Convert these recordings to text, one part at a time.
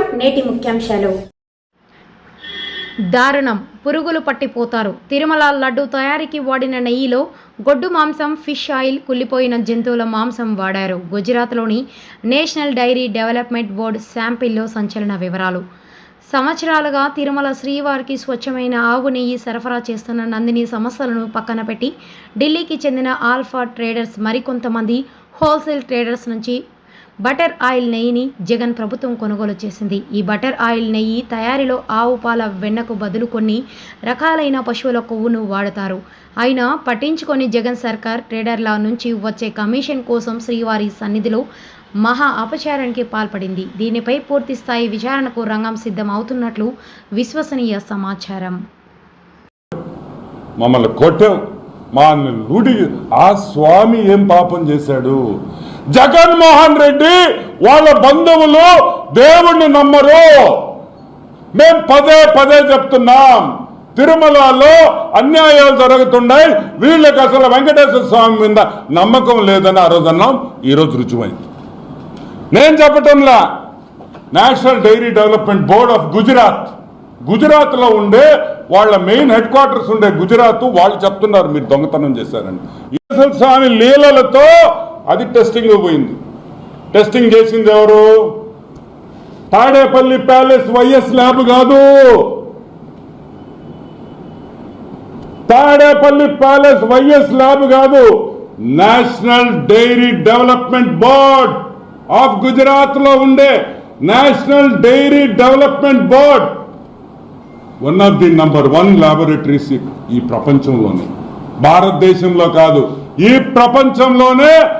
నమస్కారం నేటి ముఖ్యాంశాలు. దారుణం. పురుగులు పట్టిపోతారు. తిరుమల లడ్డు తయారీకి వాడిన నెయ్యిలో గొడ్డు మాంసం ఫిష్ ఆయిల్ కుళ్ళిపోయిన జంతువుల మాంసం వాడారు. గుజరాత్లోని నేషనల్ డైరీ డెవలప్మెంట్ బోర్డు శాంపిల్లో సంచలన వివరాలు. సంవత్సరాలుగా తిరుమల శ్రీవారికి స్వచ్ఛమైన ఆవు నెయ్యి సరఫరా చేస్తున్న నందిని సంస్థలను పక్కన పెట్టి ఢిల్లీకి చెందిన ఆల్ఫా ట్రేడర్స్ మరికొంతమంది హోల్సేల్ ట్రేడర్స్ నుంచి బటర్ ఆయిల్ నెయ్యిని జగన్ ప్రభుత్వం కొనుగోలు చేసింది. ఈ బటర్ ఆయిల్ నెయ్యి తయారీలో ఆవు పాల వెన్నకు బదులు కొన్ని రకాలైన పశువుల కొవ్వును వాడతారు. అయినా పట్టించుకొని జగన్ సర్కార్ ట్రేడర్ల నుంచి వచ్చే కమిషన్ కోసం శ్రీవారి సన్నిధిలో మహా అపచారానికి పాల్పడింది. దీనిపై పూర్తి స్థాయి విచారణకు రంగం సిద్ధం అవుతున్నట్లు విశ్వసనీయ సమాచారం. మమ్మల్ని కొట్టాం. మా లూడి ఆ స్వామి ఏం పాపం చేశాడు? జగన్మోహన్ రెడ్డి వాళ్ళ బంధువులు దేవుణ్ణి నమ్మరు. మేం పదే పదే చెప్తున్నాం. తిరుమలలో అన్యాయాలు జరుగుతున్నాయి. వీళ్ళకి అసలు వెంకటేశ్వర స్వామి మీద నమ్మకం లేదని ఆ రోజు అన్నాం. ఈరోజు రుజువైంది. నేను చెప్పటంలా national dairy development board of Gujarat గుజరాత్లో ఉండే వాళ్ళ మెయిన్ హెడ్ క్వార్టర్స్ ఉండే గుజరాత్ వాళ్ళు చెప్తున్నారు. మీరు దొంగతనం చేశారని. ఈశ్వర స్వామి లీలలతో అది టెస్టింగ్ పోయింది. టెస్టింగ్ చేసింది ఎవరు? తాడేపల్లి ప్యాలెస్ వైఎస్ ల్యాబ్ కాదు. తాడేపల్లి ప్యాలెస్ వైఎస్ ల్యాబ్ కాదు. National dairy development board of గుజరాత్లో ఉండే national dairy development board. One of the number one laboratories ఈ ప్రపంచంలోనే. భారతదేశంలో కాదు. ఈ ప్రపంచంలోనే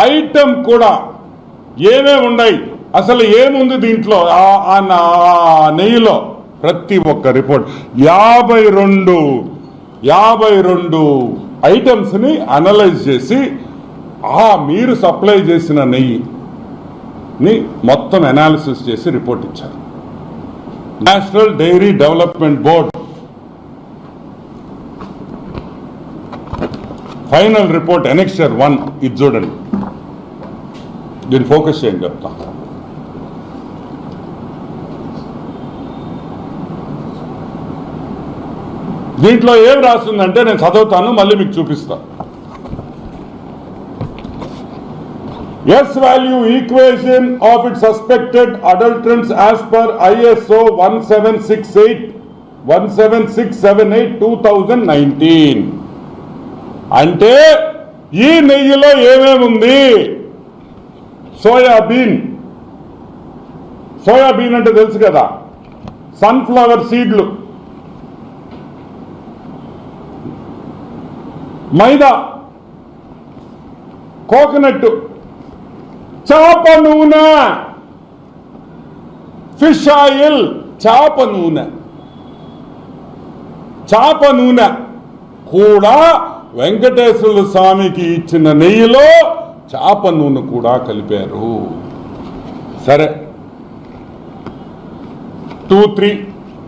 ఐటమ్ కూడా ఏమేమి ఉన్నాయి? అసలు ఏముంది దీంట్లో? ఆ- ఆ నా- నెయ్యిలో ప్రతి ఒక్క రిపోర్ట్. యాభై రెండు యాభై రెండు ఐటమ్స్ని అనలైజ్ చేసి ఆ మీరు సప్లై చేసిన నెయ్యిని మొత్తం అనాలిసిస్ చేసి రిపోర్ట్ ఇచ్చారు. National dairy development board final report annexure one ఇది చూడండి. దీన్ని ఫోకస్ చేయండి చెప్తా దీంట్లో ఏం రాస్తుందంటే నేను చదువుతాను మళ్ళీ మీకు చూపిస్తా. S value equation of it suspected adulterants as per ISO one seven six eight one seven six seven eight two thousand nineteen అంటే ఈ నెయ్యిలో ఏమేముంది? సోయాబీన్. సోయాబీన్ అంటే తెలుసు కదా. సన్ఫ్లవర్ సీడ్లు. మైదా. కోకోనట్. చేప నూనె. Fish oil. చేప నూనె. చేప నూనె. కూడా వెంకటేశ్వర స్వామికి ఇచ్చిన నెయ్యిలో చేప నూనె కూడా కలిపారు. సరే. Two three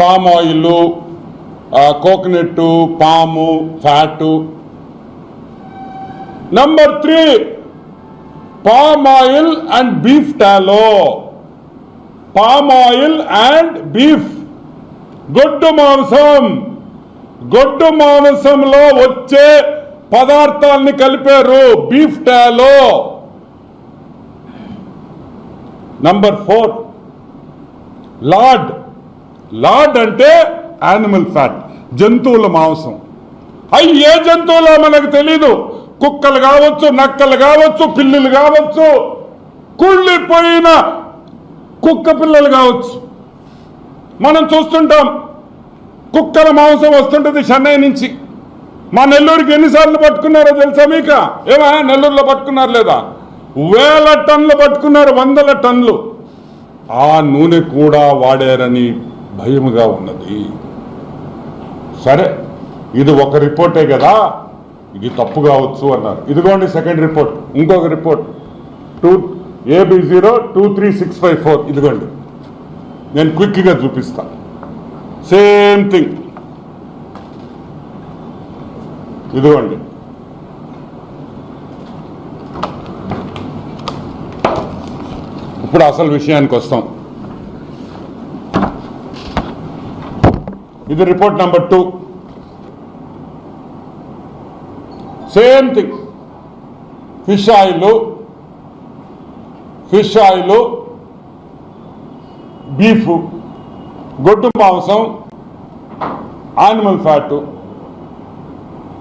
palm oil coconut palm fat. Number three palm oil and beef tallow. Palm oil and beef. గొడ్డు మాంసం. గొడ్డు మాంసంలో వచ్చే పదార్థాల్ని కలిపారు beef tallow. Number four lard. Lard అంటే యానిమల్ ఫ్యాట్ జంతువుల మాంసం. అవి ఏ జంతువులో మనకు తెలీదు? కుక్కలు కావచ్చు నక్కలు కావచ్చు పిల్లులు కావచ్చు. కుళ్ళిపోయిన కుక్క పిల్లలు కావచ్చు. మనం చూస్తుంటాం కుక్కల మాంసం వస్తుంటుంది చెన్నై నుంచి. మా నెల్లూరుకి ఎన్నిసార్లు పట్టుకున్నారో తెలుసా మీకు? ఏమా నెల్లూరులో పట్టుకున్నారు లేదా? వేల టన్నులు పట్టుకున్నారు వందల టన్నులు. ఆ నూనె కూడా వాడారని భయముగా ఉన్నది. సరే ఇది ఒక రిపోర్టే కదా? ఇది తప్పు కావచ్చు అన్నారు. ఇదిగోండి సెకండ్ రిపోర్ట్ ఇంకొక report. Two A B zero two three six five four. ఇదిగోండి నేను క్విక్గా చూపిస్తాను సేమ్ థింగ్. ఇదిగోండి. ఇప్పుడు అసలు విషయానికి వస్తాం. ఇది report number two. Same thing. Fish oil fish oil beef గొడ్డు మాంసం యానిమల్ ఫ్యాట్.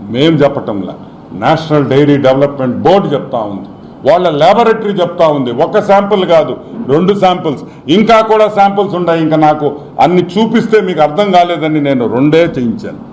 మేం చెప్పటంలా. నేషనల్ డైరీ డెవలప్మెంట్ బోర్డు చెప్తా ఉంది. వాళ్ళ ల్యాబొరేటరీ చెప్తా ఉంది. ఒక శాంపుల్ కాదు రెండు శాంపుల్స్. ఇంకా కూడా శాంపుల్స్ ఉన్నాయి. ఇంకా నాకు అన్ని చూపిస్తే మీకు అర్థం కాలేదని నేను రెండే చేయించాను.